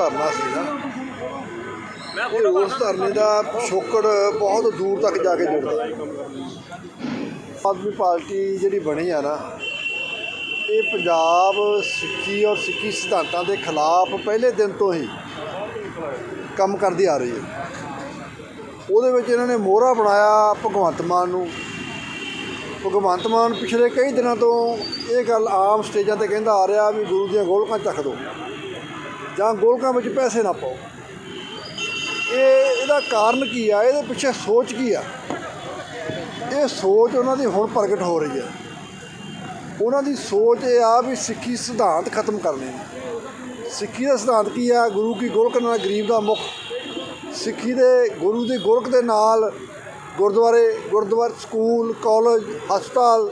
ਧਰਨਾ ਸੀ ਨਾ। ਇਹ ਉਸ ਧਰਨੇ ਦਾ ਪਿਛੋਕੜ ਬਹੁਤ ਦੂਰ ਤੱਕ ਜਾ ਕੇ ਜੁੜਦਾ। ਆਦਮੀ ਪਾਰਟੀ ਜਿਹੜੀ ਬਣੀ ਆ ਨਾ, ਇਹ ਪੰਜਾਬ, ਸਿੱਖੀ ਔਰ ਸਿੱਖੀ ਸਿਧਾਂਤਾਂ ਦੇ ਖਿਲਾਫ ਪਹਿਲੇ ਦਿਨ ਤੋਂ ਹੀ ਕੰਮ ਕਰਦੀ ਆ ਰਹੀ ਹੈ। ਉਹਦੇ ਵਿੱਚ ਇਹਨਾਂ ਨੇ ਮੋਹਰਾ ਬਣਾਇਆ ਭਗਵੰਤ ਮਾਨ ਨੂੰ। ਭਗਵੰਤ ਮਾਨ ਪਿਛਲੇ ਕਈ ਦਿਨਾਂ ਤੋਂ ਇਹ ਗੱਲ ਆਮ ਸਟੇਜਾਂ ਤੇ ਕਹਿੰਦਾ ਆ ਰਿਹਾ ਵੀ ਗੁਰੂ ਦੀਆਂ ਗੋਲਕਾਂ ਚੱਕ ਦਿਓ। ਜਾਂ ਗੋਲਕਾਂ ਵਿੱਚ ਪੈਸੇ ਨਾ ਪਾਓ। ਇਹ, ਇਹਦਾ ਕਾਰਨ ਕੀ ਆ? ਇਹਦੇ ਪਿੱਛੇ ਸੋਚ ਕੀ ਆ? ਇਹ ਸੋਚ ਉਹਨਾਂ ਦੀ ਹੁਣ ਪ੍ਰਗਟ ਹੋ ਰਹੀ ਹੈ ਉਹਨਾਂ ਦੀ ਸੋਚ ਇਹ ਆ ਵੀ ਸਿੱਖੀ ਸਿਧਾਂਤ ਖਤਮ ਕਰਨੇ ਨੇ। ਸਿੱਖੀ ਦਾ ਸਿਧਾਂਤ ਕੀ ਆ? ਗੁਰੂ ਕੀ ਗੋਲਕ ਨਾਲ ਗਰੀਬ ਦਾ ਮੁਖ। ਸਿੱਖੀ ਦੇ, ਗੁਰੂ ਦੀ ਗੋਲਕ ਦੇ ਨਾਲ ਗੁਰਦੁਆਰੇ ਗੁਰਦੁਆਰੇ ਸਕੂਲ, ਕਾਲਜ, ਹਸਪਤਾਲ,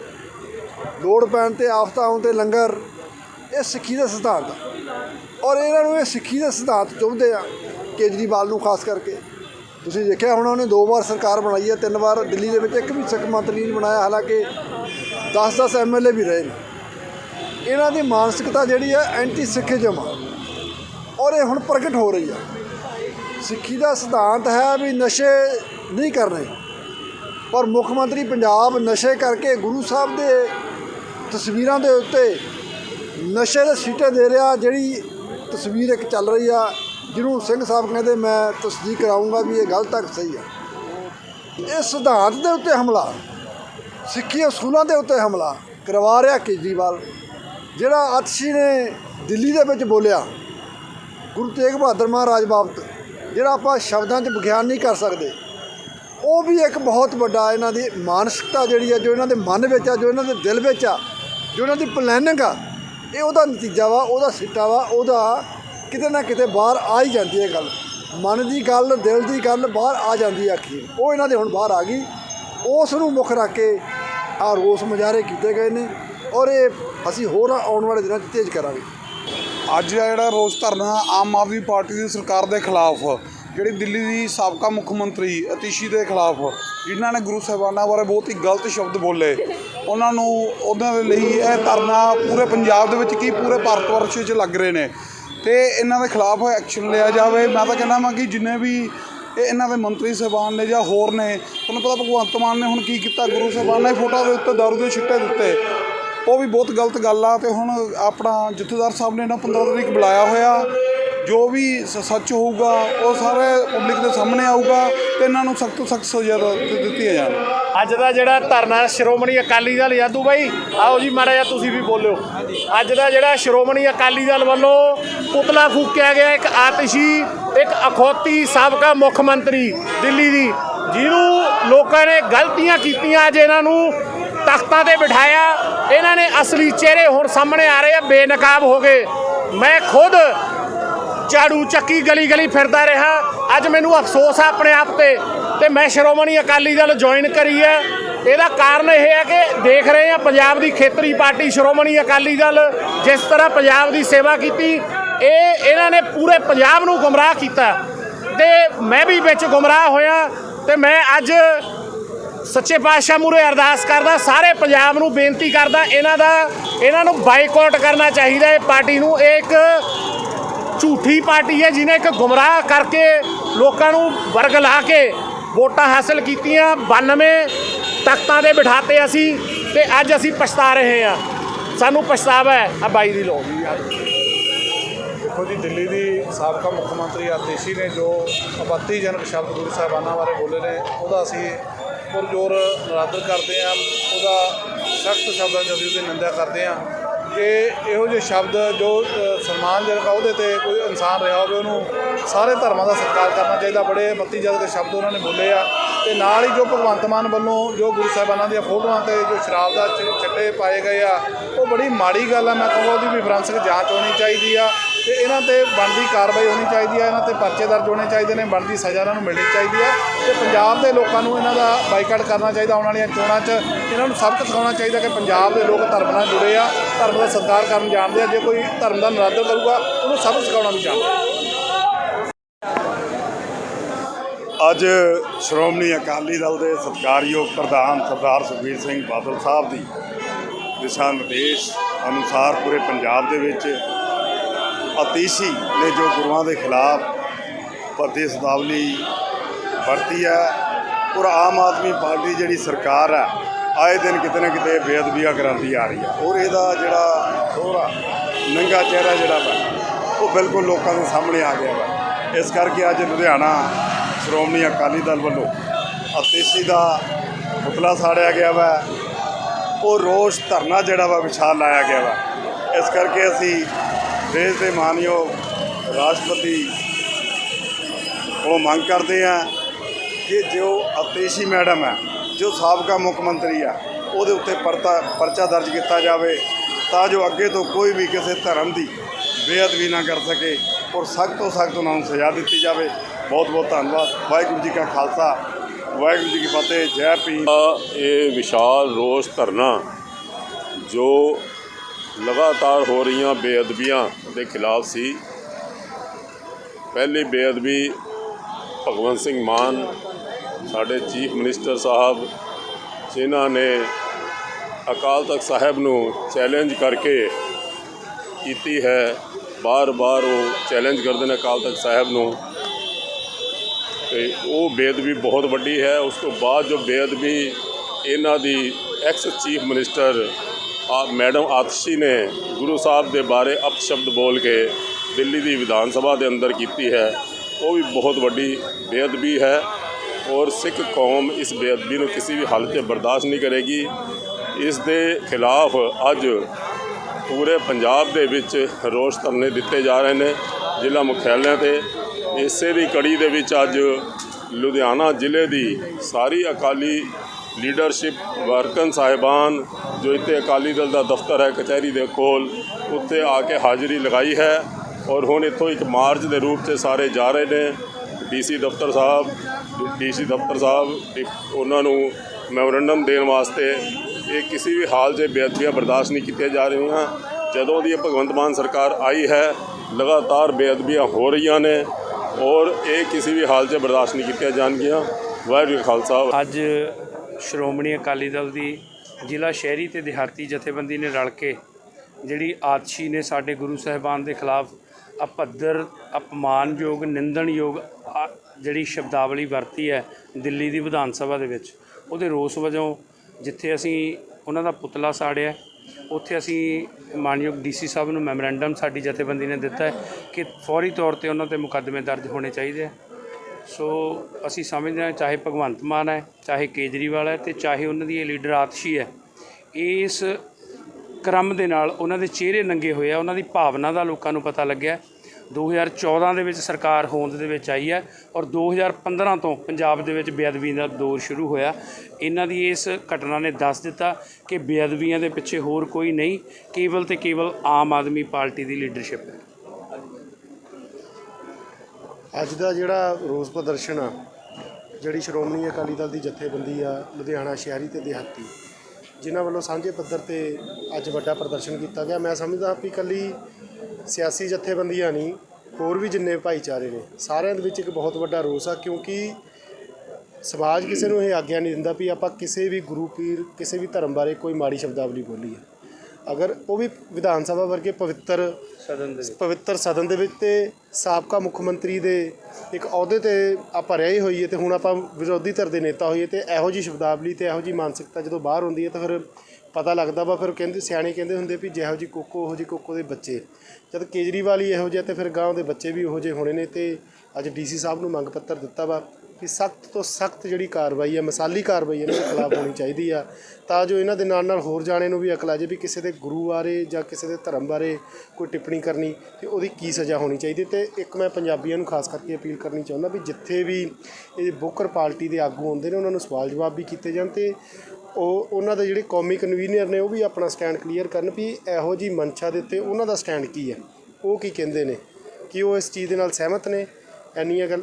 ਲੋੜ ਪੈਣ ਤੇ ਆਫਤਾਂ ਆਉਣ ਤੇ ਲੰਗਰ, ਇਹ ਸਿੱਖੀ ਦਾ ਸਿਧਾਂਤ ਆ। ਔਰ ਇਹਨਾਂ ਨੂੰ ਇਹ ਸਿੱਖੀ ਦਾ ਸਿਧਾਂਤ ਚਾਹੁੰਦੇ ਆ, ਕੇਜਰੀਵਾਲ ਨੂੰ ਖਾਸ ਕਰਕੇ। ਤੁਸੀਂ ਦੇਖਿਆ ਹੁਣ, ਉਹਨੇ ਦੋ ਵਾਰ ਸਰਕਾਰ ਬਣਾਈ ਹੈ, ਤਿੰਨ ਵਾਰ ਦਿੱਲੀ ਦੇ ਵਿੱਚ ਇੱਕ ਵੀ ਸਿੱਖ ਮੰਤਰੀ ਨਹੀਂ ਬਣਾਇਆ, ਹਾਲਾਂਕਿ 10-10 ਐਮਐਲਏ ਵੀ ਰਹੇ ਨੇ। ਇਹਨਾਂ ਦੀ ਮਾਨਸਿਕਤਾ ਜਿਹੜੀ ਹੈ ਐਂਟੀ ਸਿੱਖਿਜ਼ਮ ਆ। ਔਰ ਇਹ ਹੁਣ ਪ੍ਰਗਟ ਹੋ ਰਹੀ ਆ। ਸਿੱਖੀ ਦਾ ਸਿਧਾਂਤ ਹੈ ਵੀ ਨਸ਼ੇ ਨਹੀਂ ਕਰਨੇ। ਪਰ ਮੁੱਖ ਮੰਤਰੀ ਪੰਜਾਬ ਨਸ਼ੇ ਕਰਕੇ ਗੁਰੂ ਸਾਹਿਬ ਦੇ ਤਸਵੀਰਾਂ ਦੇ ਉੱਤੇ ਨਸ਼ੇ ਦੇ ਸੀਟੇ ਦੇ ਰਿਹਾ, ਜਿਹੜੀ ਤਸਵੀਰ ਇੱਕ ਚੱਲ ਰਹੀ ਆ, ਜਿਹਨੂੰ ਸਿੰਘ ਸਾਹਿਬ ਕਹਿੰਦੇ, ਮੈਂ ਤਸਦੀਕ ਕਰਾਉਂਗਾ ਵੀ ਇਹ ਗਲਤ ਹੈ ਸਹੀ ਆ। ਇਹ ਸਿਧਾਂਤ ਦੇ ਉੱਤੇ ਹਮਲਾ, ਸਿੱਖੀ ਅਸੂਲਾਂ ਦੇ ਉੱਤੇ ਹਮਲਾ ਕਰਵਾ ਰਿਹਾ ਕੇਜਰੀਵਾਲ, ਜਿਹੜਾ ਅਤਸ਼ੀ ਨੇ ਦਿੱਲੀ ਦੇ ਵਿੱਚ ਬੋਲਿਆ, ਗੁਰੂ ਤੇਗ ਬਹਾਦਰ ਮਹਾਰਾਜ ਬਾਬਤ, ਜਿਹੜਾ ਆਪਾਂ ਸ਼ਬਦਾਂ 'ਚ ਵਿਗਿਆਨ ਨਹੀਂ ਕਰ ਸਕਦੇ। ਉਹ ਵੀ ਇੱਕ ਬਹੁਤ ਵੱਡਾ ਇਹਨਾਂ ਦੀ ਮਾਨਸਿਕਤਾ ਜਿਹੜੀ ਆ, ਜੋ ਇਹਨਾਂ ਦੇ ਮਨ ਵਿੱਚ ਆ, ਜੋ ਇਹਨਾਂ ਦੇ ਦਿਲ ਵਿੱਚ ਆ, ਜੋ ਇਹਨਾਂ ਦੀ ਪਲੈਨਿੰਗ ਆ ਇਹ ਉਹਦਾ ਨਤੀਜਾ ਵਾ, ਉਹਦਾ ਸਿੱਟਾ ਵਾ, ਉਹਦਾ ਕਿਤੇ ਨਾ ਕਿਤੇ ਬਾਹਰ ਆ ਹੀ ਜਾਂਦੀ ਹੈ ਗੱਲ। ਮਨ ਦੀ ਗੱਲ, ਦਿਲ ਦੀ ਗੱਲ ਬਾਹਰ ਆ ਜਾਂਦੀ ਹੈ ਅਖੀਰ ਉਹ ਇਹਨਾਂ ਦੇ ਹੁਣ ਬਾਹਰ ਆ ਗਈ। ਉਸ ਨੂੰ ਮੁੱਖ ਰੱਖ ਕੇ ਆ ਰੋਸ ਮੁਜ਼ਾਹਰੇ ਕੀਤੇ ਗਏ ਨੇ ਔਰ ਇਹ ਅਸੀਂ ਹੋਰ ਆਉਣ ਵਾਲੇ ਦਿਨਾਂ 'ਚ ਤੇਜ਼ ਕਰਾਂਗੇ। ਅੱਜ ਦਾ ਜਿਹੜਾ ਰੋਸ ਧਰਨਾ ਆਮ ਆਦਮੀ ਪਾਰਟੀ ਦੀ ਸਰਕਾਰ ਦੇ ਖਿਲਾਫ ਜਿਹੜੀ ਦਿੱਲੀ ਦੀ ਸਾਬਕਾ ਮੁੱਖ ਮੰਤਰੀ ਅਤੀਸ਼ੀ ਦੇ ਖਿਲਾਫ ਜਿਨ੍ਹਾਂ ਨੇ ਗੁਰੂ ਸਾਹਿਬਾਨਾਂ ਬਾਰੇ ਬਹੁਤ ਹੀ ਗਲਤ ਸ਼ਬਦ ਬੋਲੇ, ਉਹਨਾਂ ਨੂੰ ਉਹਨਾਂ ਦੇ ਲਈ ਇਹ ਧਰਨਾ ਪੂਰੇ ਪੰਜਾਬ ਦੇ ਵਿੱਚ ਕੀ ਪੂਰੇ ਭਾਰਤ ਵਰਸ਼ ਵਿੱਚ ਲੱਗ ਰਹੇ ਨੇ। ਤੇ ਇਹਨਾਂ ਦੇ ਖਿਲਾਫ ਐਕਸ਼ਨ ਲਿਆ ਜਾਵੇ। ਮੈਂ ਤਾਂ ਕਹਿੰਦਾ ਹਾਂ ਕਿ ਜਿੰਨੇ ਵੀ ਇਹ ਇਹਨਾਂ ਦੇ ਮੰਤਰੀ ਸਾਹਿਬਾਨ ਨੇ ਜਾਂ ਹੋਰ ਨੇ, ਤੁਹਾਨੂੰ ਪਤਾ ਭਗਵੰਤ ਮਾਨ ਨੇ ਹੁਣ ਕੀ ਕੀਤਾ? ਗੁਰੂ ਸਾਹਿਬਾਨ ਨੇ ਫੋਟੋ ਦੇ ਉੱਤੇ ਦਾਰੂ ਦੇ ਛਿੱਟੇ ਦਿੱਤੇ। ਉਹ ਵੀ ਬਹੁਤ ਗਲਤ ਗੱਲ ਆ ਤੇ ਹੁਣ ਆਪਣਾ ਜਥੇਦਾਰ ਸਾਹਿਬ ਨੇ ਇਹਨਾਂ 15 ਤਰੀਕ ਬੁਲਾਇਆ ਹੋਇਆ। ਜੋ ਵੀ ਸੱਚ ਹੋਊਗਾ, ਉਹ ਸਾਰੇ ਪਬਲਿਕ ਦੇ ਸਾਹਮਣੇ ਆਊਗਾ ਤੇ ਇਹਨਾਂ ਨੂੰ ਸਖਤ ਤੋਂ ਸਖਤ ਸਜ਼ਾ ਦ- ਦਿੱਤੀ ਜਾਣ। ਅੱਜ ਦਾ ਜਿਹੜਾ ਧਰਨਾ ਸ਼੍ਰੋਮਣੀ ਅਕਾਲੀ ਦਲ ਯਾਦੂ ਬਾਈ, ਆਓ ਜੀ ਮਾੜਾ ਜਿਹਾ ਤੁਸੀਂ ਵੀ ਬੋਲਿਓ। ਅੱਜ ਦਾ ਜਿਹੜਾ ਸ਼੍ਰੋਮਣੀ ਅਕਾਲੀ ਦਲ ਵੱਲੋਂ ਪੁਤਲਾ ਫੂਕਿਆ ਗਿਆ ਇੱਕ ਆਤਿਸ਼ੀ, ਇੱਕ ਅਖੌਤੀ ਸਾਬਕਾ ਮੁੱਖ ਮੰਤਰੀ ਦਿੱਲੀ ਦੀ, ਜਿਹਨੂੰ ਲੋਕਾਂ ਨੇ ਗਲਤੀਆਂ ਕੀਤੀਆਂ ਅੱਜ ਇਹਨਾਂ ਨੂੰ ਤਖਤਾਂ ਤੇ ਬਿਠਾਇਆ। ਇਹਨਾਂ ਨੇ ਅਸਲੀ ਚਿਹਰੇ ਹੁਣ ਸਾਹਮਣੇ ਆ ਰਹੇ ਆ, ਬੇਨਕਾਬ ਹੋ ਗਏ ਮੈਂ ਖੁਦ ਝਾੜੂ ਚੱਕੀ ਗਲੀ ਗਲੀ ਫਿਰਦਾ ਰਿਹਾ। ਅੱਜ ਮੈਨੂੰ ਅਫਸੋਸ ਆ ਆਪਣੇ ਆਪ ਤੇ। ਤੇ ਮੈਂ ਸ਼੍ਰੋਮਣੀ ਅਕਾਲੀ ਦਲ ਜੁਆਇਨ ਕਰੀ ਹੈ। ਇਹਦਾ ਕਾਰਨ ਇਹ ਹੈ ਕਿ ਦੇਖ ਰਹੇ ਆ ਪੰਜਾਬ ਦੀ ਖੇਤਰੀ ਪਾਰਟੀ ਸ਼੍ਰੋਮਣੀ ਅਕਾਲੀ ਦਲ ਜਿਸ ਤਰ੍ਹਾਂ ਪੰਜਾਬ ਦੀ ਸੇਵਾ ਕੀਤੀ, ਇਹ ਇਹਨਾਂ ਨੇ ਪੂਰੇ ਪੰਜਾਬ ਨੂੰ ਗੁੰਮਰਾਹ ਕੀਤਾ। ਤੇ ਮੈਂ ਵੀ ਵਿੱਚ ਗੁੰਮਰਾਹ ਹੋਇਆ। ਤੇ ਮੈਂ ਅੱਜ ਸੱਚੇ ਪਾਤਸ਼ਾਹ ਮੂਰੇ ਅਰਦਾਸ ਕਰਦਾ, ਸਾਰੇ ਪੰਜਾਬ ਨੂੰ ਬੇਨਤੀ ਕਰਦਾ, ਇਹਨਾਂ ਦਾ, ਇਹਨਾਂ ਨੂੰ ਬਾਈਕਾਟ ਕਰਨਾ ਚਾਹੀਦਾ ਇਹ ਪਾਰਟੀ ਨੂੰ। ਇਹ ਇੱਕ ਝੂਠੀ ਪਾਰਟੀ ਹੈ ਜਿਹਨੇ ਇੱਕ ਗੁੰਮਰਾਹ ਕਰਕੇ ਲੋਕਾਂ ਨੂੰ ਵਰਗ ਲਾ ਕੇ ਵੋਟਾਂ ਹਾਸਲ ਕੀਤੀਆਂ 92 ਤਖਤਾਂ ਦੇ ਬਿਠਾਤੇ ਅਸੀਂ ਤੇ ਅੱਜ ਅਸੀਂ ਪਛਤਾ ਰਹੇ ਹਾਂ। ਸਾਨੂੰ ਪਛਤਾਵਾ ਹੈ ਆ ਬਾਈ ਦੀ ਲੋ ਦੇਖੋ ਜੀ, ਦਿੱਲੀ ਦੀ ਸਾਬਕਾ ਮੁੱਖ ਮੰਤਰੀ ਆਤੀਸ਼ੀ ਨੇ ਜੋ ਆਪੱਤੀਜਨਕ ਸ਼ਬਦ ਗੁਰੂ ਸਾਹਿਬਾਨਾਂ ਬਾਰੇ ਬੋਲੇ ਨੇ, ਉਹਦਾ ਅਸੀਂ ਪੁਰਜੋਰ ਨਰਾਦਰ ਕਰਦੇ ਹਾਂ, ਉਹਦਾ ਸਖਤ ਸ਼ਬਦਾਂ 'ਚ ਅਸੀਂ ਉਹਦੀ ਨਿੰਦਾ ਕਰਦੇ ਹਾਂ। ਕਿ ਇਹੋ ਜਿਹੇ ਸ਼ਬਦ ਜੋ ਅ, ਸਨਮਾਨਜਨਕ ਉਹਦੇ ਤੇ ਕੋਈ ਇਨਸਾਨ ਰਿਹਾ ਹੋਵੇ ਉਹਨੂੰ ਸਾਰੇ ਧਰਮਾਂ ਦਾ ਸਤਿਕਾਰ ਕਰਨਾ ਚਾਹੀਦਾ। ਬੜੇ ਆਪੱਤੀਜਨਕ ਸ਼ਬਦ ਉਹਨਾਂ ਨੇ ਬੋਲੇ ਆ। ਤੇ ਨਾਲ ਹੀ ਜੋ ਭਗਵੰਤ ਮਾਨ ਵੱਲੋਂ ਜੋ ਗੁਰੂ ਸਾਹਿਬਾਨਾਂ ਦੀਆਂ ਫੋਟੋਆਂ ਤੇ ਜੋ ਸ਼ਰਾਬ ਦਾ ਚ- ਪਾਏ ਗਏ ਆ ਉਹ ਬੜੀ ਮਾੜੀ ਗੱਲ ਆ। ਮੈਂ ਕਹੂੰਗਾ ਉਹਦੀ ਵੀ ਫੋਰੈਂਸਿਕ ਜਾਂਚ ਹੋਣੀ ਚਾਹੀਦੀ ਆ। ਤੇ ਇਹਨਾਂ ਤੇ ਬਣਦੀ ਕਾਰਵਾਈ ਹੋਣੀ ਚਾਹੀਦੀ ਹੈ ਇਹਨਾਂ ਤੇ ਪਰਚੇ ਦਰਜ ਹੋਣੇ ਚਾਹੀਦੇ ਨੇ, ਬਣਦੀ ਸਜ਼ਾ ਇਹਨਾਂ ਨੂੰ ਮਿਲਣੀ ਚਾਹੀਦੀ ਹੈ ਤੇ ਪੰਜਾਬ ਦੇ ਲੋਕਾਂ ਨੂੰ ਇਹਨਾਂ ਦਾ ਬਾਈਕਾਟ ਕਰਨਾ ਚਾਹੀਦਾ, ਆਉਣ ਵਾਲੀਆਂ ਚੋਣਾਂ 'ਚ ਇਹਨਾਂ ਨੂੰ ਸਬਕ ਸਿਖਾਉਣਾ ਚਾਹੀਦਾ ਕਿ ਪੰਜਾਬ ਦੇ ਲੋਕ ਧਰਮ ਨਾਲ ਜੁੜੇ ਆ, ਧਰਮ ਦਾ ਸਤਿਕਾਰ ਕਰਨ ਜਾਣਦੇ ਆ, ਜੇ ਕੋਈ ਧਰਮ ਦਾ ਨਰਾਦਰ ਕਰੂਗਾ, ਉਹਨੂੰ ਸਬਕ ਸਿਖਾਉਣਾ ਵੀ ਜਾਣਦਾ ਅੱਜ ਸ਼੍ਰੋਮਣੀ ਅਕਾਲੀ ਦਲ ਦੇ ਸਤਿਕਾਰਯੋਗ ਪ੍ਰਧਾਨ ਸਰਦਾਰ ਸੁਖਬੀਰ ਸਿੰਘ ਬਾਦਲ ਸਾਹਿਬ ਦੀ ਦਿਸ਼ਾ ਨਿਰਦੇਸ਼ ਅਨੁਸਾਰ ਪੂਰੇ ਪੰਜਾਬ ਦੇ ਵਿੱਚ ਅਤੀਸ਼ੀ ਨੇ ਜੋ ਗੁਰੂਆਂ ਦੇ ਖਿਲਾਫ ਭਰਤੀ ਸਦਾਵਲੀ ਵਰਤੀ ਹੈ, ਔਰ ਆਮ ਆਦਮੀ ਪਾਰਟੀ ਜਿਹੜੀ ਸਰਕਾਰ ਹੈ, ਆਏ ਦਿਨ ਕਿਤੇ ਨਾ ਕਿਤੇ ਬੇਅਦਬੀਆਂ ਕਰਾਉਂਦੀ ਆ ਰਹੀ ਹੈ। ਔਰ ਇਹਦਾ ਜਿਹੜਾ ਦੋਹਰਾ ਨੰਗਾ ਚਿਹਰਾ ਜਿਹੜਾ ਵਾ, ਉਹ ਬਿਲਕੁਲ ਲੋਕਾਂ ਦੇ ਸਾਹਮਣੇ ਆ ਗਿਆ ਵਾ। ਇਸ ਕਰਕੇ ਅੱਜ ਲੁਧਿਆਣਾ ਸ਼੍ਰੋਮਣੀ ਅਕਾਲੀ ਦਲ ਵੱਲੋਂ ਅਤੀਸ਼ੀ ਦਾ ਪੁਤਲਾ ਸਾੜਿਆ ਗਿਆ ਵਾ। ਉਹ ਰੋਸ ਧਰਨਾ ਜਿਹੜਾ ਵਾ ਵਿਸ਼ਾਲ ਲਾਇਆ ਗਿਆ ਵਾ। ਇਸ ਕਰਕੇ ਅਸੀਂ ਦੇਸ਼ ਦੇ ਮਾਨਯੋਗ ਰਾਸ਼ਟਰਪਤੀ ਕੋਲੋਂ ਮੰਗ ਕਰਦੇ ਆ ਕਿ ਜੋ ਅਤੇਸ਼ੀ ਮੈਡਮ ਹੈ, ਜੋ ਸਾਬਕਾ ਮੁੱਖ ਮੰਤਰੀ ਆ, ਉਹਦੇ ਉੱਤੇ ਪਰਤਾ ਪਰਚਾ ਦਰਜ ਕੀਤਾ ਜਾਵੇ ਤਾਂ ਜੋ ਅੱਗੇ ਤੋਂ ਕੋਈ ਵੀ ਕਿਸੇ ਧਰਮ ਦੀ ਬੇਅਦਬੀ ਨਾ ਕਰ ਸਕੇ ਔਰ ਸਖਤ ਤੋਂ ਸਖਤ ਉਹਨਾਂ ਨੂੰ ਸਜ਼ਾ ਦਿੱਤੀ ਜਾਵੇ। ਬਹੁਤ ਬਹੁਤ ਧੰਨਵਾਦ। ਵਾਹਿਗੁਰੂ ਜੀ ਕਾ ਖਾਲਸਾ। ਵਾਹਿਗੁਰੂ ਜੀ ਕੀ ਫਤਿਹ। ਜੈ ਭੀਮ। ਇਹ ਵਿਸ਼ਾਲ ਰੋਸ ਧਰਨਾ ਜੋ ਲਗਾਤਾਰ ਹੋ ਰਹੀਆਂ ਬੇਅਦਬੀਆਂ ਦੇ ਖਿਲਾਫ ਸੀ। ਪਹਿਲੀ ਬੇਅਦਬੀ ਭਗਵੰਤ ਸਿੰਘ ਮਾਨ, ਸਾਡੇ ਚੀਫ ਮਿਨਿਸਟਰ ਸਾਹਿਬ, ਜਿਨ੍ਹਾਂ ਨੇ ਅਕਾਲ ਤਖਤ ਸਾਹਿਬ ਨੂੰ ਚੈਲੰਜ ਕਰਕੇ ਕੀਤੀ ਹੈ, ਬਾਰ-ਬਾਰ ਉਹ ਚੈਲੰਜ ਕਰਦੇ ਨੇ ਅਕਾਲ ਤਖਤ ਸਾਹਿਬ ਨੂੰ। ਤੇ ਉਹ ਬੇਅਦਬੀ ਬਹੁਤ ਵੱਡੀ ਹੈ। ਉਸ ਤੋਂ ਬਾਅਦ ਜੋ ਬੇਅਦਬੀ ਇਹਨਾਂ ਦੀ ਐਕਸ ਚੀਫ ਮਿਨਿਸਟਰ ਆ ਮੈਡਮ ਆਤਸ਼ੀ ਨੇ ਗੁਰੂ ਸਾਹਿਬ ਦੇ ਬਾਰੇ ਅਪਸ਼ਬਦ ਬੋਲ ਕੇ ਦਿੱਲੀ ਦੀ ਵਿਧਾਨ ਸਭਾ ਦੇ ਅੰਦਰ ਕੀਤੀ ਹੈ। ਉਹ ਵੀ ਬਹੁਤ ਵੱਡੀ ਬੇਅਦਬੀ ਹੈ ਔਰ ਸਿੱਖ ਕੌਮ ਇਸ ਬੇਅਦਬੀ ਨੂੰ ਕਿਸੇ ਵੀ ਹਾਲਤ 'ਤੇ ਬਰਦਾਸ਼ਤ ਨਹੀਂ ਕਰੇਗੀ। ਇਸ ਦੇ ਖਿਲਾਫ ਅੱਜ ਪੂਰੇ ਪੰਜਾਬ ਦੇ ਵਿੱਚ ਰੋਸ ਧਰਨੇ ਦਿੱਤੇ ਜਾ ਰਹੇ ਨੇ ਜ਼ਿਲ੍ਹਾ ਮੁਖਿਆਲਿਆਂ ਤੇ। ਇਸੇ ਦੀ ਕੜੀ ਦੇ ਵਿੱਚ ਅੱਜ ਲੁਧਿਆਣਾ ਜ਼ਿਲ੍ਹੇ ਦੀ ਸਾਰੀ ਅਕਾਲੀ ਲੀਡਰਸ਼ਿਪ ਵਰਕਨ ਸਾਹਿਬਾਨ ਜੋ ਇੱਥੇ ਅਕਾਲੀ ਦਲ ਦਾ ਦਫ਼ਤਰ ਹੈ, ਕਚਹਿਰੀ ਦੇ ਕੋਲ, ਉੱਥੇ ਆ ਕੇ ਹਾਜ਼ਰੀ ਲਗਾਈ ਹੈ ਔਰ ਹੁਣ ਇੱਥੋਂ ਇੱਕ ਮਾਰਚ ਦੇ ਰੂਪ 'ਚ ਸਾਰੇ ਜਾ ਰਹੇ ਨੇ। ਡੀਸੀ ਦਫ਼ਤਰ ਸਾਹਿਬ, ਡੀਸੀ ਦਫ਼ਤਰ ਸਾਹਿਬ, ਇੱਕ ਉਹਨਾਂ ਨੂੰ ਮੈਮੋਰੰਡਮ ਦੇਣ ਵਾਸਤੇ ਇਹ ਕਿਸੇ ਵੀ ਹਾਲ 'ਚ ਬੇਅਦਬੀਆਂ ਬਰਦਾਸ਼ਤ ਨਹੀਂ ਕੀਤੀਆਂ ਜਾ ਰਹੀਆਂ। ਜਦੋਂ ਦੀ ਭਗਵੰਤ ਮਾਨ ਸਰਕਾਰ ਆਈ ਹੈ, ਲਗਾਤਾਰ ਬੇਅਦਬੀਆਂ ਹੋ ਰਹੀਆਂ ਨੇ ਔਰ ਇਹ ਕਿਸੇ ਵੀ ਹਾਲ 'ਚ ਬਰਦਾਸ਼ਤ ਨਹੀਂ ਕੀਤੀਆਂ ਜਾਣਗੀਆਂ। ਵਾਹਿਗੁਰੂ ਖਾਲਸਾ। ਅੱਜ ਸ਼੍ਰੋਮਣੀ ਅਕਾਲੀ ਦਲ ਦੀ ਜ਼ਿਲ੍ਹਾ ਸ਼ਹਿਰੀ ਤੇ ਦਿਹਾਤੀ ਜਥੇਬੰਦੀ ਨੇ ਰਲ ਕੇ ਜਿਹੜੀ ਆਤਸ਼ੀ ਨੇ ਸਾਡੇ ਗੁਰੂ ਸਾਹਿਬਾਨ ਦੇ ਖਿਲਾਫ ਅਪੱਦਰ, ਅਪਮਾਨਯੋਗ, ਨਿੰਦਣਯੋਗ, ਆ- ਜਿਹੜੀ ਸ਼ਬਦਾਵਲੀ ਵਰਤੀ ਹੈ ਦਿੱਲੀ ਦੀ ਵਿਧਾਨ ਸਭਾ ਦੇ ਵਿੱਚ, ਉਹਦੇ ਰੋਸ ਵਜੋਂ ਜਿੱਥੇ ਅਸੀਂ ਉਹਨਾਂ ਦਾ ਪੁਤਲਾ ਸਾੜਿਆ, ਉੱਥੇ ਅਸੀਂ ਮਾਨਯੋਗ ਡੀਸੀ ਸਾਹਿਬ ਨੂੰ ਮੈਮੋਰੈਂਡਮ ਸਾਡੀ ਜਥੇਬੰਦੀ ਨੇ ਦਿੱਤਾ ਕਿ ਫੌਰੀ ਤੌਰ ਤੇ ਉਹਨਾਂ ਤੇ ਮੁਕੱਦਮੇ ਦਰਜ ਹੋਣੇ ਚਾਹੀਦੇ ਆ। ਸੋ ਅਸੀਂ ਸਮਝਦੇ ਹਾਂ ਚਾਹੇ ਭਗਵੰਤ ਮਾਨ ਹੈ, ਚਾਹੇ ਕੇਜਰੀਵਾਲ ਹੈ ਤੇ ਚਾਹੇ ਉਹਨਾਂ ਦੀ ਇਹ ਲੀਡਰ ਆਤਸ਼ੀ ਹੈ, ਇਸ ਕ੍ਰਮ ਦੇ ਨਾਲ ਉਹਨਾਂ ਦੇ ਚਿਹਰੇ ਨੰਗੇ ਹੋਏ ਆ, ਉਹਨਾਂ ਦੀ ਭਾਵਨਾ ਦਾ ਲੋਕਾਂ ਨੂੰ ਪਤਾ ਲੱਗਿਆ। 2014 ਦੇ ਵਿੱਚ ਸਰਕਾਰ ਹੋਂਦ ਦੇ ਵਿੱਚ ਆਈ ਹੈ ਔਰ 2015 ਤੋਂ ਪੰਜਾਬ ਦੇ ਵਿੱਚ ਬੇਅਦਬੀ ਦਾ ਦੌਰ ਸ਼ੁਰੂ ਹੋਇਆ। ਇਹਨਾਂ ਦੀ ਇਸ ਘਟਨਾ ਨੇ ਦੱਸ ਦਿੱਤਾ ਕਿ ਬੇਅਦਬੀਆਂ ਦੇ ਪਿੱਛੇ ਹੋਰ ਕੋਈ ਨਹੀਂ, ਕੇਵਲ ਤੇ ਕੇਵਲ ਆਮ ਆਦਮੀ ਪਾਰਟੀ ਦੀ ਲੀਡਰਸ਼ਿਪ ਹੈ। ਅੱਜ ਦਾ ਜਿਹੜਾ ਰੋਸ ਪ੍ਰਦਰਸ਼ਨ ਆ, ਜਿਹੜੀ ਸ਼੍ਰੋਮਣੀ ਅਕਾਲੀ ਦਲ ਦੀ ਜਥੇਬੰਦੀ ਆ, ਲੁਧਿਆਣਾ ਸ਼ਹਿਰੀ ਤੇ ਦਿਹਾਤੀ, ਜਿਨ੍ਹਾਂ ਵੱਲੋਂ ਸਾਂਝੇ ਪੱਧਰ ਤੇ ਅੱਜ ਵੱਡਾ ਪ੍ਰਦਰਸ਼ਨ ਕੀਤਾ ਗਿਆ। ਮੈਂ ਸਮਝਦਾ ਵੀ ਇਕੱਲੀ ਸਿਆਸੀ ਜਥੇਬੰਦੀਆਂ ਨਹੀਂ, ਹੋਰ ਵੀ ਜਿੰਨੇ ਭਾਈਚਾਰੇ ਨੇ, ਸਾਰਿਆਂ ਦੇ ਵਿੱਚ ਇੱਕ ਬਹੁਤ ਵੱਡਾ ਰੋਸ ਆ, ਕਿਉਂਕਿ ਸਮਾਜ ਕਿਸੇ ਨੂੰ ਇਹ ਆਗਿਆ ਨਹੀਂ ਦਿੰਦਾ ਵੀ ਆਪਾਂ ਕਿਸੇ ਵੀ ਗੁਰੂ ਪੀਰ, ਕਿਸੇ ਵੀ ਧਰਮ ਬਾਰੇ ਕੋਈ ਮਾੜੀ ਸ਼ਬਦਾਵਲੀ ਬੋਲੀਏ। ਅਗਰ ਉਹ ਵੀ ਵਿਧਾਨ ਸਭਾ ਵਰਗੇ ਪਵਿੱਤਰ ਸਦਨ ਦੇ ਵਿੱਚ। ਪਵਿੱਤਰ ਸਦਨ ਦੇ ਵਿੱਚ ਤੇ ਸਾਬਕਾ ਮੁੱਖ ਮੰਤਰੀ ਦੇ ਇੱਕ ਅਹੁਦੇ ਤੇ ਆਪਾਂ ਰਹੇ ਹੋਈਏ ਤੇ ਹੁਣ ਆਪਾਂ ਵਿਰੋਧੀ ਧਿਰ ਦੇ ਨੇਤਾ ਹੋਈਏ ਤੇ ਇਹੋ ਜੀ ਸ਼ਬਦਾਵਲੀ ਤੇ ਇਹੋ ਜੀ ਮਾਨਸਿਕਤਾ ਜਦੋਂ ਬਾਹਰ ਹੁੰਦੀ ਹੈ ਤਾਂ ਫਿਰ ਪਤਾ ਲੱਗਦਾ ਵਾ ਫਿਰ ਕਹਿੰਦੇ ਸਿਆਣੇ ਕਹਿੰਦੇ ਹੁੰਦੇ ਵੀ ਜਿਹੋ ਜੀ ਕੋਕੋ ਉਹੋ ਜੀ ਕੋਕੋ ਦੇ ਬੱਚੇ। ਜਦ ਕੇਜਰੀਵਾਲ ਹੀ ਇਹੋ ਜਿਹਾ ਤੇ ਫਿਰ ਗਾਂਵ ਦੇ ਬੱਚੇ ਵੀ ਉਹੋ ਜਿਹੇ ਹੋਣੇ ਨੇ ਤੇ ਅੱਜ ਡੀਸੀ ਸਾਹਿਬ ਨੂੰ ਮੰਗ ਪੱਤਰ ਦਿੱਤਾ ਵਾ। ਕਿ ਸਖਤ ਤੋਂ ਸਖਤ ਜਿਹੜੀ ਕਾਰਵਾਈ ਹੈ, ਮਸਾਲੀ ਕਾਰਵਾਈ ਇਹਨਾਂ ਦੇ ਖਿਲਾਫ ਹੋਣੀ ਚਾਹੀਦੀ ਆ। ਤਾਂ ਜੋ ਇਹਨਾਂ ਦੇ ਨਾਲ ਨਾਲ ਹੋਰ ਜਾਣੇ ਨੂੰ ਵੀ ਅਕਲ ਆ ਜੇ ਵੀ ਕਿਸੇ ਦੇ ਗੁਰੂ ਬਾਰੇ ਜਾਂ ਕਿਸੇ ਦੇ ਧਰਮ ਬਾਰੇ ਕੋਈ ਟਿੱਪਣੀ ਕਰਨੀ ਤੇ ਉਹਦੀ ਕੀ ਸਜ਼ਾ ਹੋਣੀ ਚਾਹੀਦੀ। ਤੇ ਇੱਕ ਮੈਂ ਪੰਜਾਬੀਆਂ ਨੂੰ ਖਾਸ ਕਰਕੇ ਅਪੀਲ ਕਰਨੀ ਚਾਹੁੰਦਾ ਵੀ ਜਿੱਥੇ ਵੀ ਇਹ ਬੋਕਰ ਪਾਰਟੀ ਦੇ ਆਗੂ ਆਉਂਦੇ ਨੇ, ਉਹਨਾਂ ਨੂੰ ਸਵਾਲ ਜਵਾਬ ਵੀ ਕੀਤੇ ਜਾਣ ਤੇ ਉਹ, ਉਹਨਾਂ ਦੇ ਜਿਹੜੇ ਕੌਮੀ ਕਨਵੀਨਰ ਨੇ, ਉਹ ਵੀ ਆਪਣਾ ਸਟੈਂਡ ਕਲੀਅਰ ਕਰਨ ਵੀ ਇਹੋ ਜੀ ਮਨਸ਼ਾ ਦੇ ਉੱਤੇ ਉਹਨਾਂ ਦਾ ਸਟੈਂਡ ਕੀ ਹੈ? ਉਹ ਕੀ ਕਹਿੰਦੇ ਨੇ? ਕਿ ਉਹ ਇਸ ਚੀਜ਼ ਦੇ ਨਾਲ ਸਹਿਮਤ ਨੇ? ਇੰਨੀਆਂ ਗੱਲ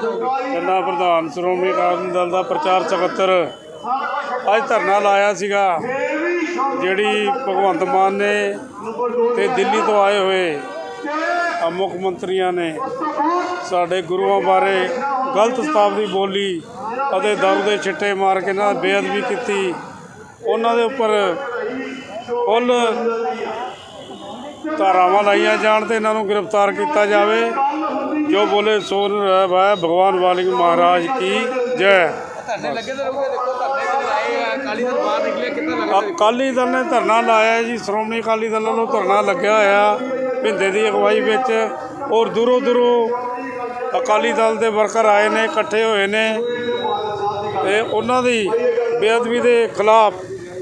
ਜਿਲ੍ਹਾ ਪ੍ਰਧਾਨ ਸ਼੍ਰੋਮਣੀ ਅਕਾਲੀ ਦਲ ਦਾ ਪ੍ਰਚਾਰ ਸਕੱਤਰ ਅੱਜ ਧਰਨਾ ਲਾਇਆ ਸੀਗਾ, ਜਿਹੜੀ ਭਗਵੰਤ ਮਾਨ ਨੇ ਤੇ ਦਿੱਲੀ ਤੋਂ ਆਏ ਹੋਏ ਆ ਮੁੱਖ ਮੰਤਰੀਆਂ ਨੇ, ਸਾਡੇ ਗੁਰੂਆਂ ਬਾਰੇ ਗਲਤ ਸਤਾਬਦੀ ਬੋਲੀ ਅਤੇ ਦਾਰੂ ਦੇ ਛਿੱਟੇ ਮਾਰ ਕੇ ਇਹਨਾਂ ਨਾ ਬੇਅਦਬੀ ਕੀਤੀ। ਉਹਨਾਂ ਦੇ ਉੱਪਰ ਕੁੱਲ ਧਾਰਾਵਾਂ ਲਾਈਆਂ ਜਾਣ ਤੇ ਇਹਨਾਂ ਨੂੰ ਗ੍ਰਿਫਤਾਰ ਕੀਤਾ ਜਾਵੇ। ਜੋ ਬੋਲੇ ਸੋ ਰਹਿ ਹੈ, ਭਗਵਾਨ ਵਾਲਿਕ ਮਹਾਰਾਜ ਕੀ ਜੈ। ਧਰਨੇ ਲੱਗੇ ਤਾਂ ਰਹੂਗੇ ਦੇਖੋ ਧਰਨੇ ਜਿਹੜੇ ਆਏ ਆ ਅਕਾਲੀ ਦਲ ਬਾਹਰ ਨਿਕਲੇ ਕਿੱਦਾਂ ਲੱਗ ਅਕਾਲੀ ਦਲ ਨੇ ਧਰਨਾ ਲਾਇਆ ਜੀ, ਸ਼੍ਰੋਮਣੀ ਅਕਾਲੀ ਦਲ ਵੱਲੋਂ ਧਰਨਾ ਲੱਗਿਆ ਹੋਇਆ, ਭਿੰਦੇ ਦੀ ਅਗਵਾਈ ਵਿੱਚ। ਔਰ ਦੂਰੋਂ ਦੂਰੋਂ ਅਕਾਲੀ ਦਲ ਦੇ ਵਰਕਰ ਆਏ ਨੇ, ਇਕੱਠੇ ਹੋਏ ਨੇ। ਤੇ ਉਹਨਾਂ ਦੀ ਬੇਅਦਬੀ ਦੇ ਖਿਲਾਫ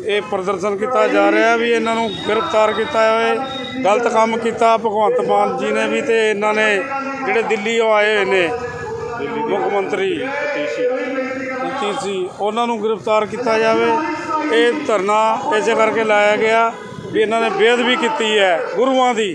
ਇਹ ਪ੍ਰਦਰਸ਼ਨ ਕੀਤਾ ਜਾ ਰਿਹਾ ਵੀ ਇਹਨਾਂ ਨੂੰ ਗ੍ਰਿਫਤਾਰ ਕੀਤਾ ਜਾਵੇ ਗਲਤ ਕੰਮ ਕੀਤਾ ਭਗਵੰਤ ਮਾਨ ਜੀ ਨੇ ਵੀ ਤੇ ਇਹਨਾਂ ਨੇ ਜਿਹੜੇ ਦਿੱਲੀ ਉਹ ਆਏ ਹੋਏ ਨੇ, ਮੁੱਖ ਮੰਤਰੀ ਸੀ ਉਹਨਾਂ ਨੂੰ ਗ੍ਰਿਫਤਾਰ ਕੀਤਾ ਜਾਵੇ। ਇਹ ਧਰਨਾ ਇਸੇ ਕਰਕੇ ਲਾਇਆ ਗਿਆ ਵੀ ਇਹਨਾਂ ਨੇ ਬੇਅਦਬੀ ਕੀਤੀ ਹੈ ਗੁਰੂਆਂ ਦੀ।